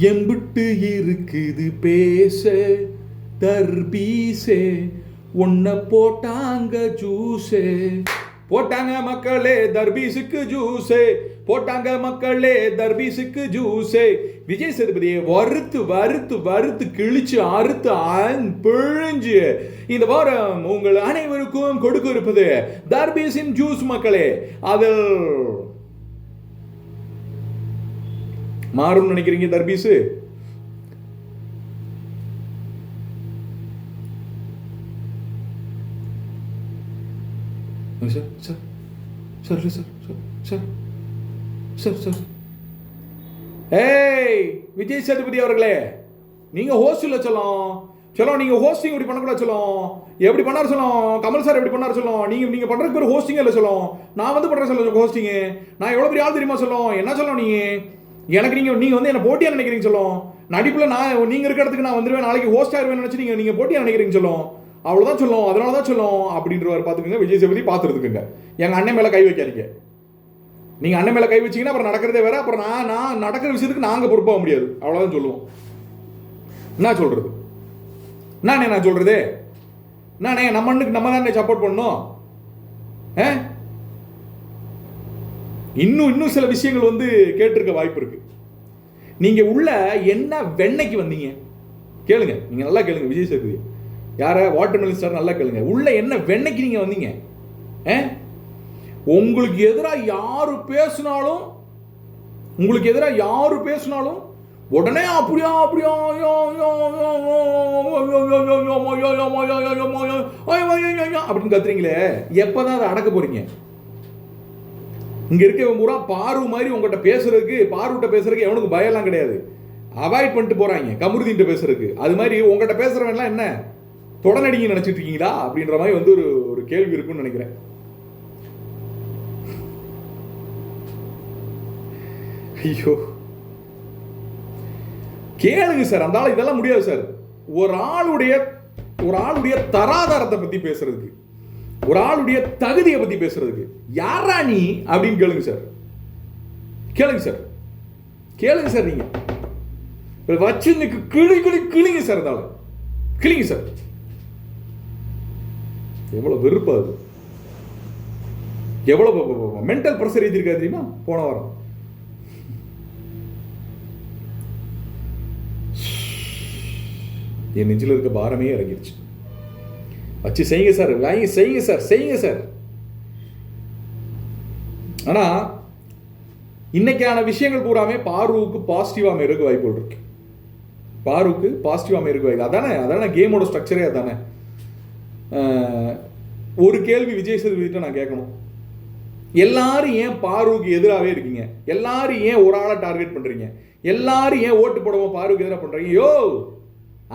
எம்பிட்டு இருக்குது பேச தர்பீசே உன்னை போட்டாங்க ஜூஸே போட்டாங்க மக்களே தர்பீஸுக்கு ஜூஸே போட்டாங்க மக்களே தர்பீஸுக்கு ஜூஸே விஜய் சேதுபதியை வறுத்து வறுத்து வறுத்து கிழிச்சு அறுத்து பிழிஞ்சு இந்த வாரம் உங்கள் அனைவருக்கும் கொடுக்க இருப்பது தர்பீஸின் ஜூஸ் மக்களே. அதில் மாறும்னு நினைக்கிறீங்க தர்பீஸு சார் சார். சார் இல்லை sir. Sir sir. Sir sir. ஏய் விஜய் சேதுபதி அவர்களே நீங்க ஹோஸ்ட் இல்ல சொல்லும். சொல்லும் நீங்க ஹோஸ்டிங் இப்படி பண்ணக்கூடாது சொல்லும். எப்படி பண்ணாரு சொல்லும்? கமல் சார் எப்படி பண்ணாரு சொல்லும்? நீங்க நீங்க பண்றதுக்கு பேர் ஹோஸ்டிங் இல்ல சொல்லும். நான் வந்து பண்றேன் சொல்ல ஹோஸ்டிங் நான் எவ்வளவு பெரிய ஆள் தெரியுமா சொல்லும்? என்ன சொல்லும் நீங்க? எனக்கு நீங்கள் நீங்கள் வந்து என்ன போட்டியாக நினைக்கிறீங்க சொல்லும். நடிப்பில் நான் நீங்கள் இருக்கிற இடத்துக்கு நான் வந்துருவேன். நாளைக்கு ஹோஸ்ட் ஆயிடுவேன் நினச்சி நீங்கள் நீங்கள் போட்டியாக நினைக்கிறீங்க சொல்லும். அவ்வளோதான் சொல்லும். அதனால தான் சொல்லும். அப்படின்றவர் பார்த்துக்கோங்க. விஜய் சேதுபதி பார்த்துருக்குங்க. எங்கள் அண்ணன் மேலே கை வைக்காதீங்க. நீங்கள் அண்ணன் மேலே கை வச்சிங்கன்னா அப்புறம் நடக்கிறதே வேறு. அப்புறம் நான் நான் நடக்கிற விஷயத்துக்கு நாங்கள் பொறுப்பாக முடியாது. அவ்வளோதான் சொல்லுவோம். என்ன சொல்கிறது என்னண்ணே நான் சொல்கிறது என்னண்ணே நம்ம அண்ணுக்கு நம்ம தானே சப்போர்ட் பண்ணணும்? ஆ? இன்னும் இன்னும் சில விஷயங்கள் வந்து கேட்டிருக்க வாய்ப்பு இருக்குது நீங்கள் உள்ள என்ன வெண்ணைக்கு வந்தீங்க கேளுங்க நீங்கள் நல்லா கேளுங்க விஜய் சேதுபதி யாரை வாட்டர்மெலன் ஸ்டார் நல்லா கேளுங்க உள்ள என்ன வெண்ணைக்கு நீங்கள் வந்தீங்க உங்களுக்கு எதிராக யார் பேசினாலும் உங்களுக்கு எதிராக யார் பேசினாலும் உடனே அப்படியா அப்படியா அப்படின்னு கத்துறீங்களே எப்போதான் அதை அடக்க போறீங்க இங்கே இருக்கவங்க பூரா பாரு மாதிரி உங்கள்கிட்ட பேசுறதுக்கு பாருகிட்ட பேசுறதுக்கு எவனுக்கு பயம்லாம் கிடையாது. அவாய்ட் பண்ணிட்டு போகிறாங்க கமுருதின்ட்டு பேசுறதுக்கு. அது மாதிரி உங்கள்கிட்ட பேசுகிறவன்லாம் என்ன? தொடனடிங்க நினச்சிட்டு இருக்கீங்களா? அப்படின்ற மாதிரி வந்து ஒரு ஒரு கேள்வி இருக்குன்னு நினைக்கிறேன். ஐயோ. கேளுங்க சார் அந்த ஆள் இதெல்லாம் முடியாது சார். ஒரு ஆளுடைய ஒரு ஆளுடைய தராதாரத்தை பற்றி பேசுறதுக்கு. ஒரு ஆளுடைய தகுதியை பத்தி பேசுறதுக்கு. யாரா நீ அப்படின்னு கேளுங்க சார். கேளுங்க சார். கேளுங்க சார் நீங்க. வச்சு இன்னைக்கு கிளி கிளி கிளிங்க சார் இருந்தாலும் கிளிங்க சார். எவ்வளவு வெறுப்பா அது. எவ்வளவு மென்டல் ப்ரெஷர் ஏற்றிருக்கா தெரியுமா? போன வாரம். என் நெஞ்சில் இருக்க பாரமே இறங்கிடுச்சு வச்சு செய்யுங்க சார் வாங்கி செய்யுங்க சார் செய்யுங்க சார். ஆனால் இன்னைக்கான விஷயங்கள் பூராமே பார்வுக்கு பாசிட்டிவாக அமைறதுக்கு வாய்ப்புகள் இருக்கு. பார்வுக்கு பாசிட்டிவா அமைறதுக்கு வாய்ப்பு. அதானே அதானே கேமோட ஸ்ட்ரக்சரே அதானே. ஒரு கேள்வி விஜய் சேதுபதிட்ட நான் கேட்கணும். எல்லாரும் ஏன் பார்வுக்கு எதிராகவே இருக்கீங்க? எல்லாரும் ஏன் ஒரு ஆளை டார்கெட் பண்ணுறீங்க எல்லாரும் ஏன் ஓட்டு போடவும் பார்வுக்கு எதிராக பண்ணுறீங்க யோ!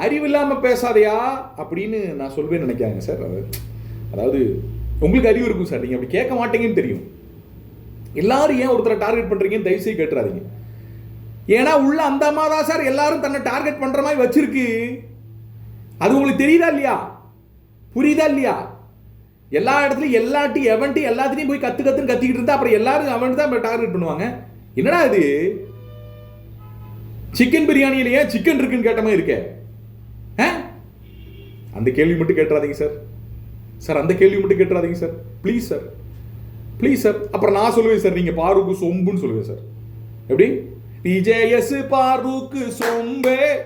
அறிவில்லாம பேசாதையா அப்படின்னு நான் சொல்வேன்னு நினைக்காங்க சார். அதாவது உங்களுக்கு அறிவு இருக்கும் சார். நீங்கள் அப்படி கேட்க மாட்டீங்கன்னு தெரியும். எல்லாரும் ஏன் ஒருத்தரை டார்கெட் பண்ணுறீங்கன்னு தயவுசெய்து கேட்டுறாதீங்க. ஏன்னா உள்ள அந்த அம்மா தான் சார் எல்லாரும் தன்னை டார்கெட் பண்ணுற மாதிரி வச்சிருக்கு. அது உங்களுக்கு தெரியுதா இல்லையா? புரியுதா இல்லையா? எல்லா இடத்துலையும் எல்லாட்டி எவன்ட்டு எல்லாத்துலேயும் போய் கற்று கற்றுன்னு கத்திக்கிட்டு இருந்தா அப்புறம் எல்லாரும் அவன் தான் டார்கெட் பண்ணுவாங்க. என்னடா இது? சிக்கன் பிரியாணியிலேயே சிக்கன் இருக்குன்னு கேட்ட மாதிரி இருக்கேன் அந்த கேள்வி மட்டும் கேட்டுறாதீங்க சார் சார் அந்த கேள்வி மட்டும் கேட்டுறாதீங்க sir please sir please sir அப்புறம் நான் சொல்லுவேன் சார் நீங்க பாருக்கு சொம்புன்னு சொல்லுவேன் சார் எப்படி? விஜயஸ் பாருக்கு சொம்பே.